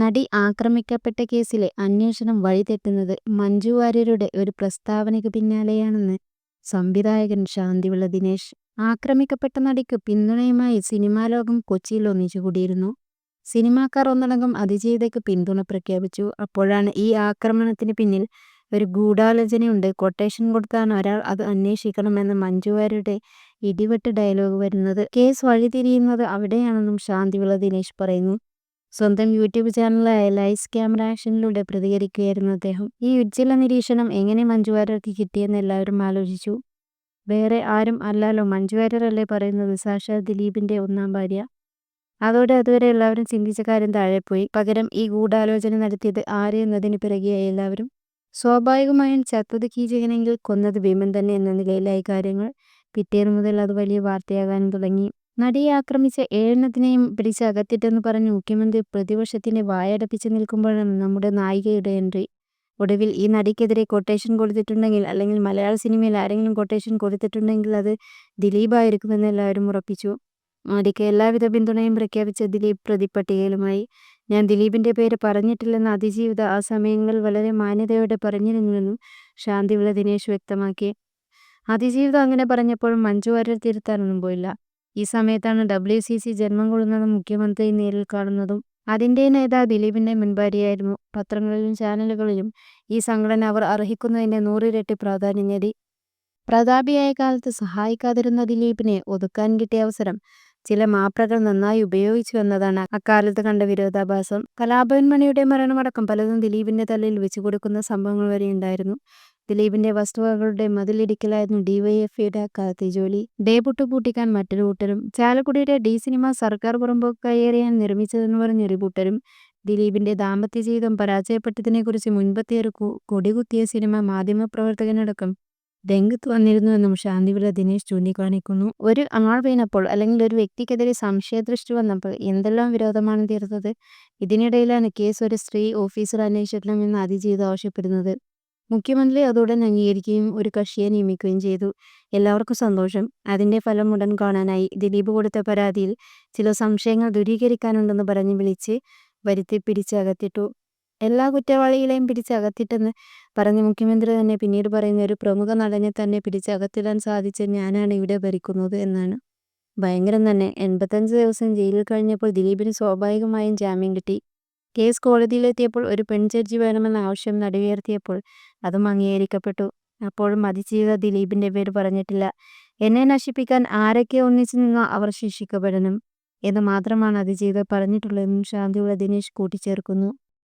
നടി ആക്രമിക്കപ്പെട്ട കേസിലെ അന്വേഷണം വഴിതെറ്റുന്നത് മഞ്ജു വാര്യരുടെ ഒരു പ്രസ്താവനയ്ക്ക് പിന്നാലെയാണെന്ന് സംവിധായകൻ ശാന്തിവിള ദിനേശ്. ആക്രമിക്കപ്പെട്ട നടിക്ക് പിന്തുണയുമായി സിനിമാ ലോകം കൊച്ചിയിൽ ഒന്നിച്ചുകൂടിയിരുന്നു. സിനിമാക്കാർ ഒന്നടങ്കം അതിജീവിതയ്ക്ക് പിന്തുണ പ്രഖ്യാപിച്ചു. അപ്പോഴാണ് ഈ ആക്രമണത്തിന് പിന്നിൽ ഒരു ഗൂഢാലോചനയുണ്ട്, കൊട്ടേഷൻ കൊടുത്താണ് ഒരാൾ അത് അന്വേഷിക്കണം എന്ന മഞ്ജു വാര്യരുടെ ഇടിവെട്ട് ഡയലോഗ് വരുന്നത്. കേസ് വഴിതിരിയുന്നത് അവിടെയാണെന്നും ശാന്തിവിള ദിനേശ് പറയുന്നു. സ്വന്തം യൂട്യൂബ് ചാനലായ ലൈസ് ക്യാമറ ആക്ഷനിലൂടെ പ്രതികരിക്കുകയായിരുന്നു അദ്ദേഹം. ഈ ഉജ്ജ്വല നിരീക്ഷണം എങ്ങനെ മഞ്ജു വാര്യർക്ക് കിട്ടിയെന്ന് എല്ലാവരും ആലോചിച്ചു. വേറെ ആരും അല്ലാലോ മഞ്ജു വാര്യരല്ലേ പറയുന്നത് സാക്ഷാ ദിലീപിന്റെ ഒന്നാം ഭാര്യ. അതോടെ അതുവരെ എല്ലാവരും ചിന്തിച്ച കാര്യം താഴെപ്പോയി. പകരം ഈ ഗൂഢാലോചന നടത്തിയത് ആര് എന്നതിന് പിറകെയായി എല്ലാവരും. സ്വാഭാവികമായും ചത്തത് കീചകനെങ്കിൽ കൊന്നത് ഭീമൻ തന്നെ എന്ന നിലയിലായി കാര്യങ്ങൾ. പിറ്റേന്ന് മുതൽ അത് വലിയ വാർത്തയാകാനും തുടങ്ങി. നടിയെ ആക്രമിച്ച ഏഴെണ്ണത്തിനെയും പിടിച്ച് അകത്തിട്ടെന്ന് പറഞ്ഞ് മുഖ്യമന്ത്രി പ്രതിപക്ഷത്തിന്റെ വായടപ്പിച്ച് നിൽക്കുമ്പോഴാണ് നമ്മുടെ നായികയുടെ എൻട്രി. ഒടുവിൽ ഈ നടിക്കെതിരെ കൊട്ടേഷൻ കൊടുത്തിട്ടുണ്ടെങ്കിൽ അല്ലെങ്കിൽ മലയാള സിനിമയിൽ ആരെങ്കിലും കൊട്ടേഷൻ കൊടുത്തിട്ടുണ്ടെങ്കിൽ അത് ദിലീപായിരിക്കുമെന്ന് എല്ലാവരും ഉറപ്പിച്ചു. നടിക്ക് എല്ലാവിധ പിന്തുണയും പ്രഖ്യാപിച്ച ദിലീപ് പ്രതിപ്പട്ടികയിലുമായി. ഞാൻ ദിലീപിന്റെ പേര് പറഞ്ഞിട്ടില്ലെന്ന് അതിജീവിത ആ സമയങ്ങളിൽ വളരെ മാന്യതയോടെ പറഞ്ഞിരുന്നുവെന്നും ശാന്തിവിള ദിനേശ് വ്യക്തമാക്കി. അതിജീവിതം അങ്ങനെ പറഞ്ഞപ്പോഴും മഞ്ജു വാര്യർ തിരുത്താനൊന്നും പോയില്ല. ഈ സമയത്താണ് ഡബ്ല്യു സി സി ജന്മം കൊള്ളുന്നതും മുഖ്യമന്ത്രി നേരിൽ കാണുന്നതും. അതിന്റെ നേതാവ് ദിലീപിന്റെ മുൻപാരിയായിരുന്നു പത്രങ്ങളിലും ചാനലുകളിലും ഈ സംഘടന അവർ അർഹിക്കുന്നതിന്റെ നൂറിരട്ടി പ്രാധാന്യം നേടി. പ്രതാപിയായ കാലത്ത് സഹായിക്കാതിരുന്ന ദിലീപിനെ ഒതുക്കാൻ കിട്ടിയ അവസരം ചില മാപ്രകൾ നന്നായി ഉപയോഗിച്ചു എന്നതാണ് അക്കാലത്ത് കണ്ട വിരോധാഭാസം. കലാഭവൻ മണിയുടെ മരണമടക്കം പലതും ദിലീപിന്റെ തലയിൽ വെച്ചു കൊടുക്കുന്ന സംഭവങ്ങൾ വരെയുണ്ടായിരുന്നു. ദിലീപിന്റെ വസ്തുവകകളുടെ മതിലിടിക്കലായിരുന്നു ഡിവൈഎഫ്ഐയുടെ അക്കാലത്തെ ജോലി. ഡേപുട്ട് പൂട്ടിക്കാൻ മറ്റൊരു കൂട്ടരും. ചാലക്കുടിയുടെ ഡി സിനിമ സർക്കാർ പുറമ്പോ കയ്യേറിയാൻ നിർമ്മിച്ചതെന്ന് പറഞ്ഞ ഒരു കൂട്ടരും. ദിലീപിന്റെ ദാമ്പത്യ ജീവിതം പരാജയപ്പെട്ടതിനെക്കുറിച്ച് ഒരു കൊടികുത്തിയ സിനിമ മാധ്യമപ്രവർത്തകനടക്കം രംഗത്ത് വന്നിരുന്നുവെന്നും ശാന്തിവിള ദിനേശ് ചൂണ്ടിക്കാണിക്കുന്നു. ഒരു ആൾ വീണപ്പോൾ അല്ലെങ്കിൽ ഒരു വ്യക്തിക്കെതിരെ സംശയദൃഷ്ടി വന്നപ്പോൾ എന്തെല്ലാം വിരോധമാണ് തീർത്തത്. ഇതിനിടയിലാണ് കേസ് ഒരു സ്ത്രീ ഓഫീസർ അന്വേഷിക്കണമെന്ന് അതിജീവിതം ആവശ്യപ്പെടുന്നത്. മുഖ്യമന്ത്രി അതോടെ അംഗീകരിക്കുകയും ഒരു കക്ഷിയെ നിയമിക്കുകയും ചെയ്തു. എല്ലാവർക്കും സന്തോഷം. അതിന്റെ ഫലം ഉടൻ കാണാനായി. ദിലീപ് കൊടുത്ത പരാതിയിൽ ചില സംശയങ്ങൾ ദൂരീകരിക്കാനുണ്ടെന്ന് പറഞ്ഞ് വിളിച്ച് വരുത്തി പിടിച്ചകത്തിട്ടു. എല്ലാ കുറ്റവാളികളെയും പിടിച്ചകത്തിട്ടെന്ന് പറഞ്ഞ മുഖ്യമന്ത്രി തന്നെ പിന്നീട് പറയുന്ന ഒരു പ്രമുഖ നടനെ തന്നെ പിടിച്ചകത്തിടാൻ സാധിച്ച ഞാനാണ് ഇവിടെ ഭരിക്കുന്നത് എന്നാണ്. ഭയങ്കരം തന്നെ. എൺപത്തഞ്ച് ദിവസം ജയിലിൽ കഴിഞ്ഞപ്പോൾ ദിലീപിന് സ്വാഭാവികമായും ജാമ്യം കിട്ടി. കേസ് കോടതിയിലെത്തിയപ്പോൾ ഒരു പെൺ ജഡ്ജി വേണമെന്ന ആവശ്യം നടുവേർത്തിയപ്പോൾ അതും അംഗീകരിക്കപ്പെട്ടു. അപ്പോഴും അതിജീവിത ദിലീപിന്റെ പേര് പറഞ്ഞിട്ടില്ല. എന്നെ നശിപ്പിക്കാൻ ആരൊക്കെ ഒന്നിച്ചു നിന്നോ അവർ ശിക്ഷിക്കപ്പെടണം എന്ന് മാത്രമാണ് അതിജീവിത പറഞ്ഞിട്ടുള്ളതെന്നും ശാന്തിയുള്ള ദിനേശ് കൂട്ടിച്ചേർക്കുന്നു.